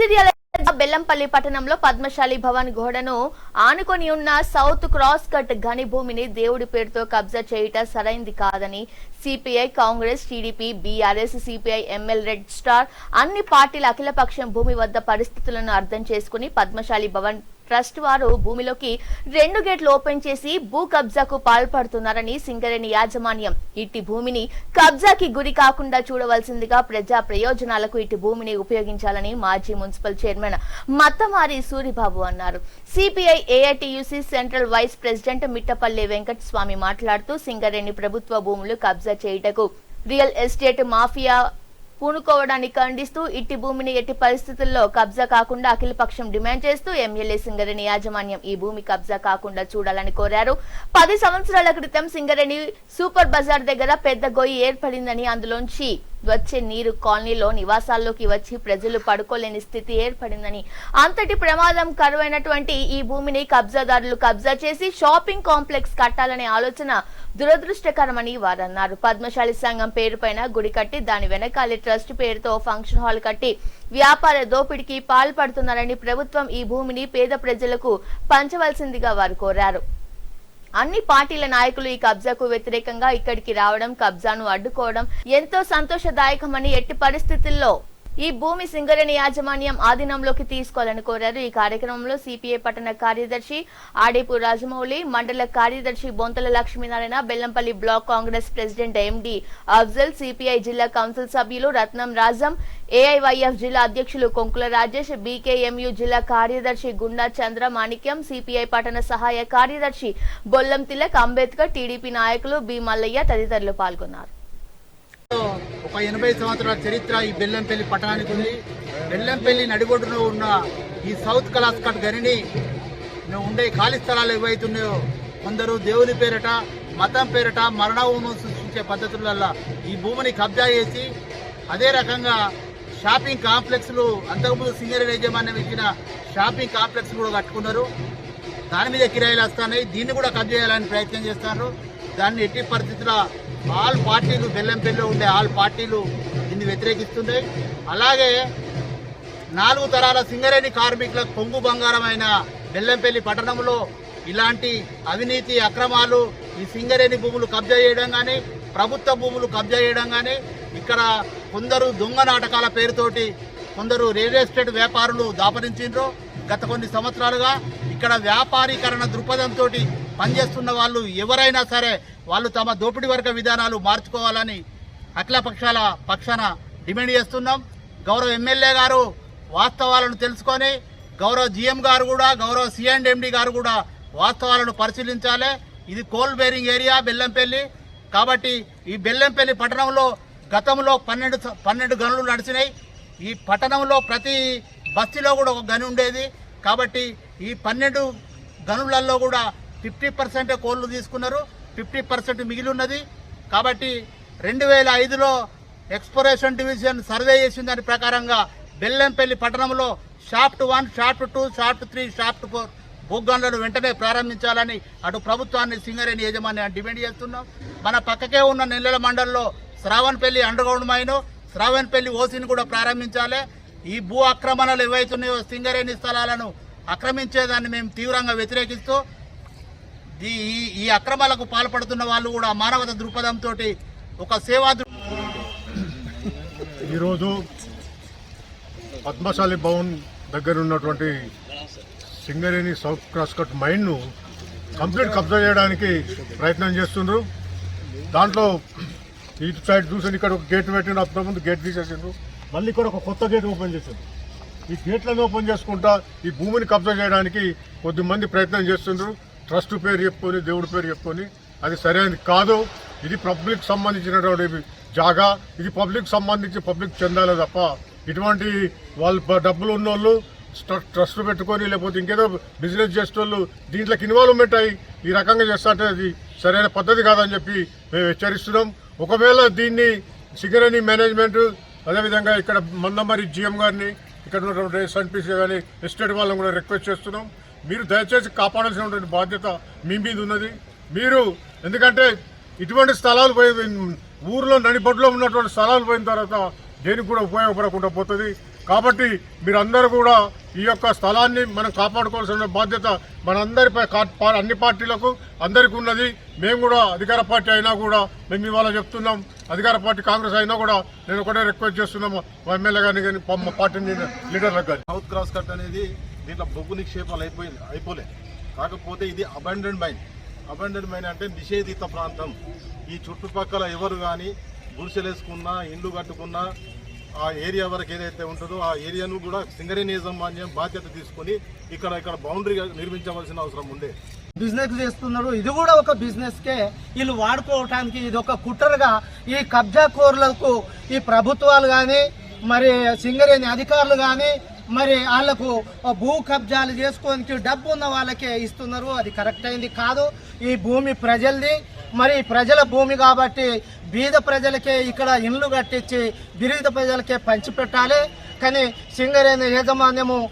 మంచిర్యాల బెల్లంపల్లి పట్టణంలో పద్మశాలి భవన్ గోడను ఆనుకొని ఉన్న సౌత్ క్రాస్ కట్ ఘని భూమిని దేవుడి పేరుతో కబ్జా చేయట సరైంది కాదని CPI Congress TDP BRS CPI ML red star అన్ని పార్టీల అఖిలపక్షం భూమి వద్ద పరిస్థితులను అర్థం చేసుకుని పద్మశాలి భవన్ ట్రస్ట్ వారు భూమిలోకి రెండు గేట్లు ఓపెన్ చేసి భూ కబ్జాకు పాల్పడుతున్నారని సింగరేణి యాజమాన్యం. ఇట్టి భూమిని కబ్జాకి గురి కాకుండా చూడవలసిందిగా ప్రజా ప్రయోజనాలకు ఇటు భూమిని ఉపయోగించాలని మాజీ మున్సిపల్ చైర్మన్ మత్తమారి సూరిబాబు అన్నారు. CPI AITUC central vice president Mittapalli Venkata Swamy మాట్లాడుతూ సింగరేణి ప్రభుత్వ భూములు కబ్జా చేయుటకు రియల్ ఎస్టేట్ మాఫియా పూనుకోవడాన్ని ఖండిస్తూ ఇట్టి భూమిని ఎట్టి పరిస్థితుల్లో కబ్జా కాకుండా అఖిలపక్షం డిమాండ్ చేస్తూ ఎమ్మెల్యే సింగరేణి యాజమాన్యం ఈ భూమి కబ్జా కాకుండా చూడాలని కోరారు. పది సంవత్సరాల క్రితం సింగరేణి సూపర్ బజార్ దగ్గర పెద్ద గొయ్యి ఏర్పడిందని అందులోంచి వచ్చే నీరు కాలనీలో నివాసాల్లోకి వచ్చి ప్రజలు పడుకోలేని స్థితి ఏర్పడిందని అంతటి ప్రమాదం కరువైనటువంటి ఈ భూమిని కబ్జాదారులు కబ్జా చేసి షాపింగ్ కాంప్లెక్స్ కట్టాలనే ఆలోచన దురదృష్టకరమని వారన్నారు. పద్మశాలి సంఘం పేరుపైన గుడి కట్టి దాని వెనకాలి ట్రస్ట్ పేరుతో ఫంక్షన్ హాల్ కట్టి వ్యాపార దోపిడికి పాల్పడుతున్నారని ప్రభుత్వం ఈ భూమిని పేద ప్రజలకు పంచవలసిందిగా వారు కోరారు. అన్ని పార్టీల నాయకులు ఈ కబ్జాకు వ్యతిరేకంగా ఇక్కడికి రావడం కబ్జాను అడ్డుకోవడం ఎంతో సంతోషదాయకమని ఎట్టి పరిస్థితుల్లో ఈ భూమి సింగరేణి యాజమాన్యం ఆధీనంలోకి తీసుకోవాలని కోరారు. ఈ కార్యక్రమంలో సిపిఐ పట్టణ కార్యదర్శి ఆడేపు రాజమౌళి మండల కార్యదర్శి Bontala Lakshminarayana Bellampalli block Congress president MD Afzal CPI జిల్లా కౌన్సిల్ సభ్యులు రత్నం రాజం ఏఐవైఎఫ్ జిల్లా అధ్యక్షులు కొంకుల రాజేష్ బీకేఎంయు జిల్లా కార్యదర్శి గుండా చంద్ర మాణిక్యం సిపిఐ పట్టణ సహాయ కార్యదర్శి బొల్లం తిలక్ అంబేద్కర్ టీడీపీ నాయకులు బి మల్లయ్య తదితరులు పాల్గొన్నారు. ఒక ఎనభై సంవత్సరాల చరిత్ర ఈ బెల్లంపల్లి పట్టణానికి ఉంది. బెల్లంపల్లి నడిగొడ్డులో ఉన్న ఈ సౌత్ కలాస్కట్ గనిని మేము ఉండే ఖాళీ స్థలాలు ఏవైతున్నాయో కొందరు దేవుని పేరట మతం పేరట మరణహోమం సృష్టించే పద్ధతులలో ఈ భూమిని కబ్జా చేసి అదే రకంగా షాపింగ్ కాంప్లెక్స్లు అంతకుముందు సింగరేణి యజమాన్యం ఇచ్చిన షాపింగ్ కాంప్లెక్స్ కూడా కట్టుకున్నారు. దాని మీద కిరాయిలు వస్తున్నాయి. దీన్ని కూడా కబ్జా చేయాలని ప్రయత్నం చేస్తున్నారు. దాన్ని ఎట్టి పరిస్థితుల్లో ఆల్ పార్టీలు బెల్లంపల్లిలో ఉండే ఆల్ పార్టీలు దీన్ని వ్యతిరేకిస్తున్నాయి. అలాగే నాలుగు తరాల సింగరేణి కార్మికుల కొంగు బంగారమైన బెల్లంపల్లి పట్టణంలో ఇలాంటి అవినీతి అక్రమాలు ఈ సింగరేణి భూములు కబ్జా చేయడం కానీ ప్రభుత్వ భూములు కబ్జా చేయడం కానీ ఇక్కడ కొందరు దొంగ నాటకాల పేరుతోటి కొందరు రియల్ ఎస్టేట్ వ్యాపారులు దాపరించిండ్రు. గత కొన్ని సంవత్సరాలుగా ఇక్కడ వ్యాపారీకరణ దృక్పథంతో పనిచేస్తున్న వాళ్ళు ఎవరైనా సరే వాళ్ళు తమ దోపిడీ వర్గ విధానాలు మార్చుకోవాలని అఖిలపక్షాల పక్షాన డిమాండ్ చేస్తున్నాం. గౌరవ ఎమ్మెల్యే గారు వాస్తవాలను తెలుసుకొని గౌరవ జీఎం గారు కూడా గౌరవ సిఎండ్ఎండి గారు కూడా వాస్తవాలను పరిశీలించాలి. ఇది కోల్ బేరింగ్ ఏరియా బెల్లంపల్లి. కాబట్టి ఈ బెల్లంపల్లి పట్టణంలో గతంలో పన్నెండు పన్నెండు గనులు నడిచినాయి. ఈ పట్టణంలో ప్రతి బస్తీలో కూడా ఒక గని ఉండేది. కాబట్టి ఈ పన్నెండు గనులలో కూడా ఫిఫ్టీ పర్సెంట్ కోళ్ళు తీసుకున్నారు. ఫిఫ్టీ పర్సెంట్ మిగిలి ఉన్నది. కాబట్టి రెండు వేల ఐదులో ఎక్స్పోరేషన్ డివిజన్ సర్వే చేసిన దాని ప్రకారంగా బెల్లంపల్లి పట్టణంలో shaft one shaft two shaft three shaft four భూగండలు వెంటనే ప్రారంభించాలని అటు ప్రభుత్వాన్ని సింగరేణి యజమాని డిమాండ్ చేస్తున్నాం. మన పక్కకే ఉన్న నెల్లెల మండలంలో శ్రావణపల్లి అండర్గ్రౌండ్ మైను శ్రావణపల్లి ఓసీని కూడా ప్రారంభించాలి. ఈ భూ ఆక్రమణలు ఏవైతున్నాయో సింగరేణి స్థలాలను ఆక్రమించేదాన్ని మేము తీవ్రంగా వ్యతిరేకిస్తూ ఈ ఈ- ఈ అక్రమాలకు పాల్పడుతున్న వాళ్ళు కూడా మానవత దృక్పథంతో ఒక సేవా దృ ఈరోజు పద్మశాలి భవన్ దగ్గర ఉన్నటువంటి సింగరేణి సౌత్ క్రాస్ కట్ మైండ్ను కంప్లీట్ కబ్జా చేయడానికి ప్రయత్నం చేస్తుండ్రు. దాంట్లో ఇటు సైడ్ చూసి ఇక్కడ ఒక గేట్ పెట్టిన అంత ముందు గేట్ తీసేసిండ్రు. మళ్ళీ ఇక్కడ ఒక కొత్త గేట్ ఓపెన్ చేసిండ్రు. ఈ గేట్లను ఓపెన్ చేసుకుంటా ఈ భూమిని కబ్జా చేయడానికి కొద్దిమంది ప్రయత్నం చేస్తుండ్రు. ట్రస్ట్ పేరు చెప్పుకొని దేవుడి పేరు చెప్పుకొని. అది సరైనది కాదు. ఇది పబ్లిక్ సంబంధించినటువంటి జాగా. ఇది పబ్లిక్ సంబంధించి పబ్లిక్ చెందాలి తప్ప ఇటువంటి వాళ్ళు డబ్బులు ఉన్నోళ్ళు ట్రస్ట్ పెట్టుకొని లేకపోతే ఇంకేదో బిజినెస్ చేసేటోళ్ళు దీంట్లోకి ఇన్వాల్వ్మెంట్ అయ్యి ఈ రకంగా చేస్తుంటే అది సరైన పద్ధతి కాదని చెప్పి మేము హెచ్చరిస్తున్నాం. ఒకవేళ దీన్ని సింగరేణి మేనేజ్మెంట్ అదేవిధంగా ఇక్కడ మందమరి జిఎం గారిని ఇక్కడ ఉన్నటువంటి ఎస్ఎన్పిసి కానీ ఎస్టేట్ వాళ్ళని కూడా రిక్వెస్ట్ చేస్తున్నాం. మీరు దయచేసి కాపాడాల్సినటువంటి బాధ్యత మీ మీద ఉన్నది. మీరు ఎందుకంటే ఇటువంటి స్థలాలు పోయి ఊర్లో నడిబొడ్లో ఉన్నటువంటి స్థలాలు పోయిన తర్వాత దేనికి కూడా ఉపయోగపడకుండా పోతుంది. కాబట్టి మీరందరూ కూడా ఈ యొక్క స్థలాన్ని మనం కాపాడుకోవాల్సిన బాధ్యత మనందరిపై కా- అన్ని పార్టీలకు అందరికీ ఉన్నది. మేము కూడా అధికార పార్టీ అయినా కూడా మేము ఇవాళ చెప్తున్నాం. అధికార పార్టీ కాంగ్రెస్ అయినా కూడా నేను ఒకటే రిక్వెస్ట్ చేస్తున్నాము మా ఎమ్మెల్యే గారిని కానీ మా పార్టీ లీడర్లకు కానీ. సౌత్ క్రాస్ కట్ అనేది దీంట్లో బొగ్గు నిక్షేపాలు అయిపోయింది అయిపోలే కాకపోతే ఇది అబండెడ్ మైన్ అబండెడ్ మైన్ అంటే నిషేధిత ప్రాంతం. ఈ చుట్టుపక్కల ఎవరు కానీ గుడిసెలేసుకున్నా ఇండ్లు కట్టుకున్నా ఆ ఏరియా వరకు ఏదైతే ఉంటుందో ఆ ఏరియాను కూడా సింగరేణి యాజమాన్యం బాధ్యత తీసుకొని ఇక్కడ ఇక్కడ బౌండరీ నిర్మించవలసిన అవసరం ఉండే. బిజినెస్ చేస్తున్నారు. ఇది కూడా ఒక బిజినెస్కే వీళ్ళు వాడుకోవటానికి ఇది ఒక కుట్రగా ఈ కబ్జా కోర్లకు ఈ ప్రభుత్వాలు కానీ మరి సింగరేణి అధికారులు కానీ మరి వాళ్ళకు భూ కబ్జాలు చేసుకోనికి డబ్బు ఉన్న వాళ్ళకే ఇస్తున్నారు. అది కరెక్ట్ అయింది కాదు. ఈ భూమి ప్రజలది. మరి ప్రజల భూమి కాబట్టి బీద ప్రజలకే ఇక్కడ ఇండ్లు కట్టించి బిరీద ప్రజలకే పంచిపెట్టాలి. కానీ సింగరేణి యాజమాన్యము